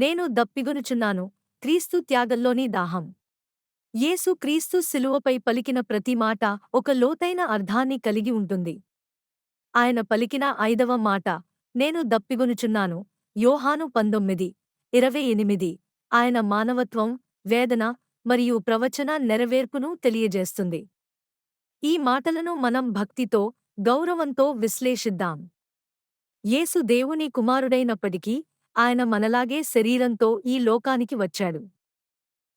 నేను దప్పిగొనుచున్నాను క్రీస్తు త్యాగంలోని దాహం. యేసు క్రీస్తు శిలువపై పలికిన ప్రతి మాట ఒక లోతైన అర్థాన్ని కలిగి ఉంటుంది. ఆయన పలికిన ఐదవ మాట నేను దప్పిగొనుచున్నాను యోహాను పంతొమ్మిది ఇరవై ఎనిమిది. ఆయన మానవత్వం వేదన మరియు ప్రవచన నెరవేర్పును తెలియజేస్తుంది. ఈ మాటలను మనం భక్తితో గౌరవంతో విశ్లేషిద్దాం. యేసు దేవుని కుమారుడైనప్పటికీ ఆయన మనలాగే శరీరంతో ఈ లోకానికి వచ్చాడు.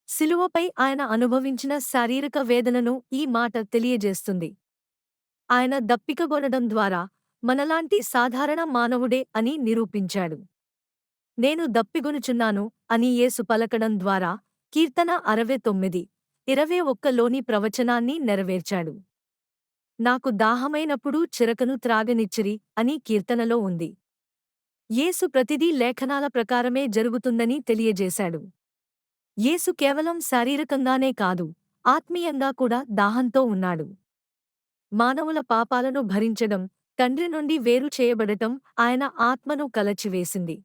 శిలువపై ఆయన అనుభవించిన శారీరక వేదనను ఈ మాట తెలియజేస్తుంది. ఆయన దప్పికగొనడం ద్వారా మనలాంటి సాధారణ మానవుడే అని నిరూపించాడు. నేను దప్పిగొనుచున్నాను అని యేసు పలకడం ద్వారా కీర్తన అరవై తొమ్మిది ఇరవై ఒక్కలోని ప్రవచనాన్ని నెరవేర్చాడు. నాకు దాహమైనప్పుడు చిరకను త్రాగనిచ్చిరి అని కీర్తనలో ఉంది. యేసు ప్రతిదీ లేఖనాల ప్రకారమే జరుగుతుందని తెలియజేశాడు. యేసు కేవలం శారీరకంగానే కాదు ఆత్మీయంగా కూడా దాహంతో ఉన్నాడు. మానవుల పాపాలను భరించడం తండ్రి నుండి వేరు చేయబడటం ఆయన ఆత్మను కలచివేసింది.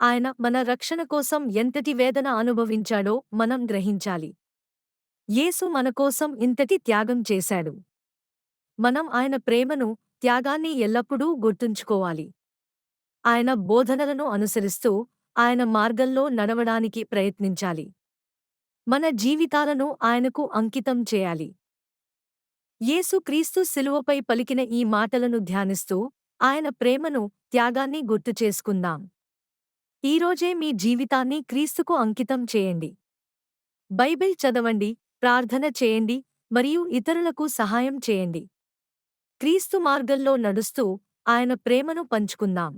ఆయన మన రక్షణ కోసం ఎంతటి వేదన అనుభవించాడో మనం గ్రహించాలి. యేసు మనకోసం ఇంతటి త్యాగం చేశాడు. మనం ఆయన ప్రేమను త్యాగాన్ని ఎల్లప్పుడూ గుర్తుంచుకోవాలి. ఆయన బోధనలను అనుసరిస్తూ ఆయన మార్గంలో నడవడానికి ప్రయత్నించాలి. మన జీవితాలను ఆయనకు అంకితం చేయాలి. యేసు క్రీస్తు శిలువపై పలికిన ఈ మాటలను ధ్యానిస్తూ ఆయన ప్రేమను త్యాగాన్ని గుర్తుచేసుకుందాం ఈరోజే మీ జీవితాన్ని క్రీస్తుకు అంకితం చేయండి. బైబిల్ చదవండి ప్రార్థన చేయండి మరియు ఇతరులకు సహాయం చేయండి. క్రీస్తు మార్గంలో నడుస్తూ ఆయన ప్రేమను పంచుకుందాం.